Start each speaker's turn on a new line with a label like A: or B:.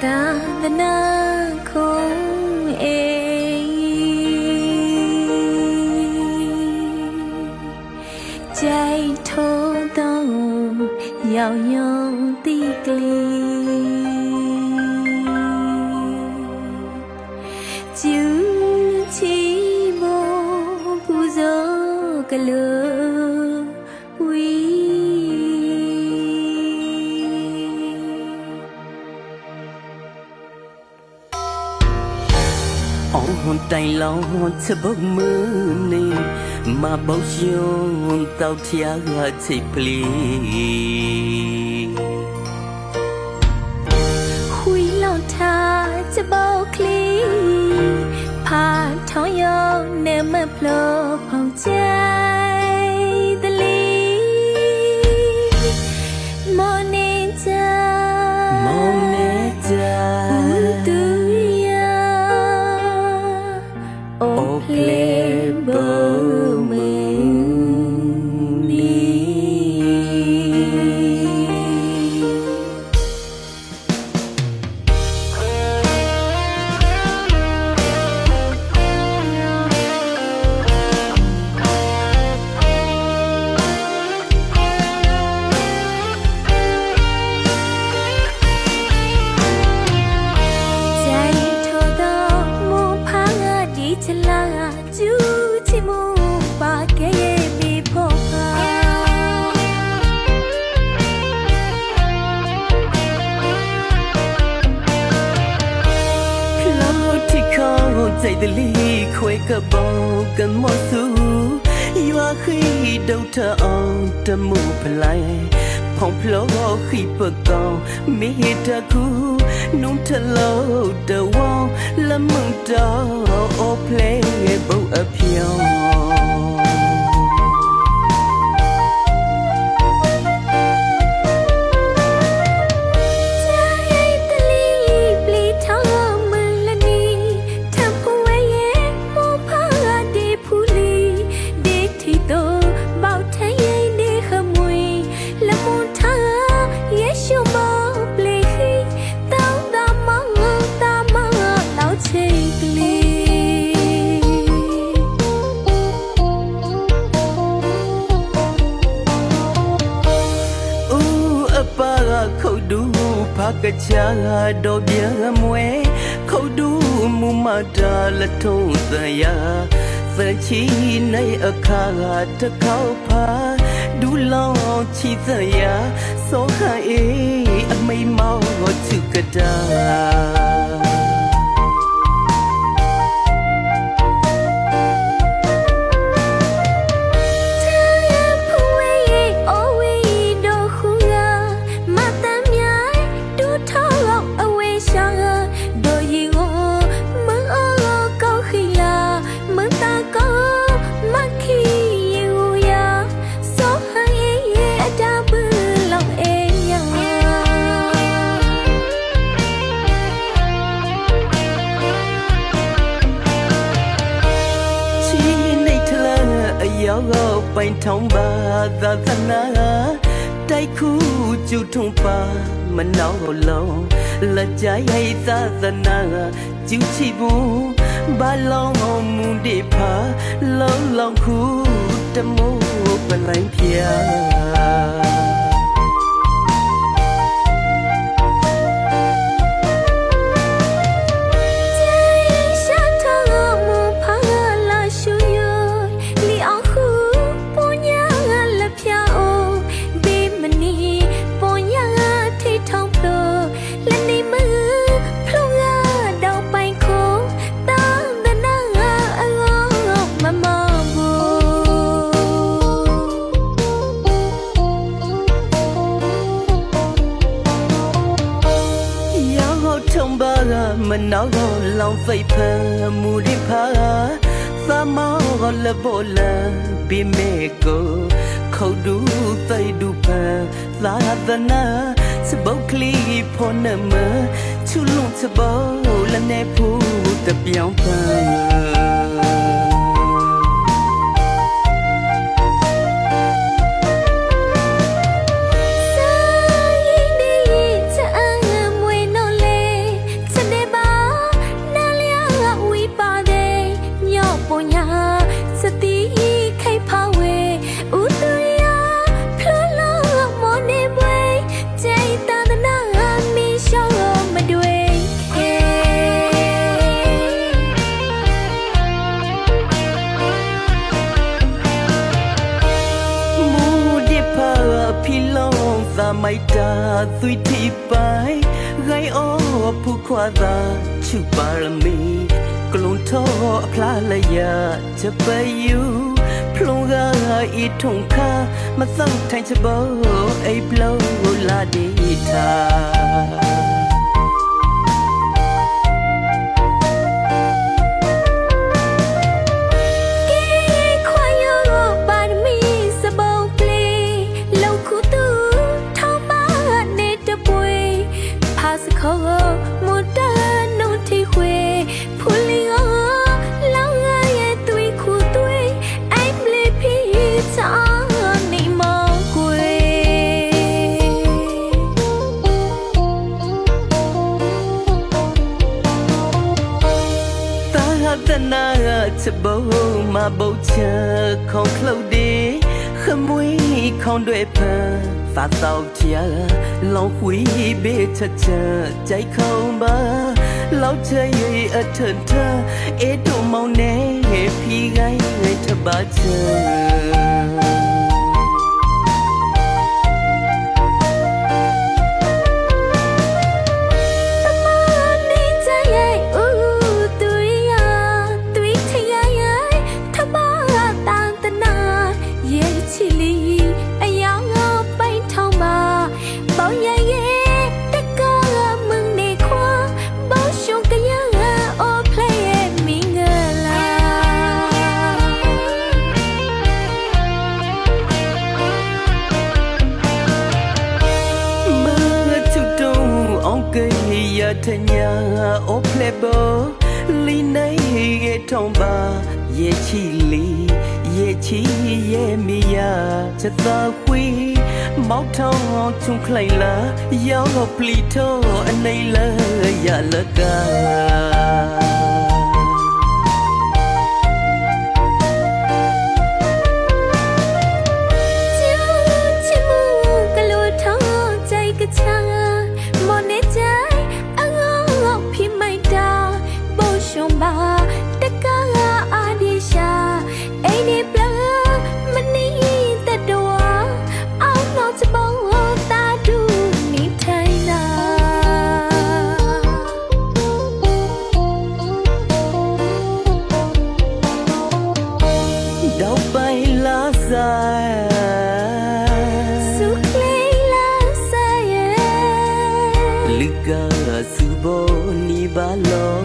A: ใจโทต้องยาวยองตีกลี
B: အောင်ဟွန်တိုင်လောင်းဟွန်ချဘမနေမဘောရှုံတောက်ထျာချိတ်ပလီ
A: ခွေ
B: လောင်းထားချဘောကလီဖာထောင်းရောနေမဖလို့ဖောင်
A: ချာ lên bờ 的里快个包跟莫苏，有啊黑都他昂的木不来，胖不老黑不高，没他哭，弄他老的忘了梦到，哦
B: play 不阿飘。 ချာတော့ပြမွဲခုတ်ဒူမူမတာလထုံးသရာသချီနိုင်အခါတခေါဖာဒူလောင်းချီသရာစောခအေးအမိမောချူကတာ
A: အ
B: ယောပိုင်ထောင်းပါသာသနာတိုက်ခုကျူထုံပါမနောလုံးလက်ကြရိုက်သာသနာကျူချီဘူးဘာလောင်းမူဒီဖာလုံးလောင်းခုတမိုးပလိုင်းဖျား
A: ကမနောက်တော့လော
B: င်စိတ်ဖန်မူဒီဖာသမောလဘောလဘိမေကိုခုတ်ဒူသိဒူဖန်သာသနာစပုတ်ကလီဖောနမချူလုံးစဘောလနေဖူတပြောင်းဖန် သွေးထိပိုင်ဂိုင်အောဖူခွာသာချူပါရမီကလွန်ထောအဖလားလျာချက်ပယူဖလုံကဤထုံခါမသောထိုင်ချဘောအိပ်လောလာဒီတာ ဘောမဘုတ်ချခေါခလုတ်ဒီခမွေးခေါန်တွေဖန်သာတော့ချာလောင်ခွေဘေးချချကြိုက်ခေါင်ပါလောက်ချရဲ့အထန်ထအေတို့မောင်နေဖီကိုင်းထပါချာ
A: ဘောလီ
B: နိုင်ရဲ့ထုံပါရဲ့ချီလီရဲ့ချီရဲ့မီယာချက်သာခွေမောက်ထောင်းချုံခလိုက်လာရောက်ပလီတိုအနေလာရလကာ
A: ကျူ တောက်ပိုင်
B: လာဆိုင်
A: စုကလေးလာဆရဲ့
B: လူကစုဘောနီဘာလော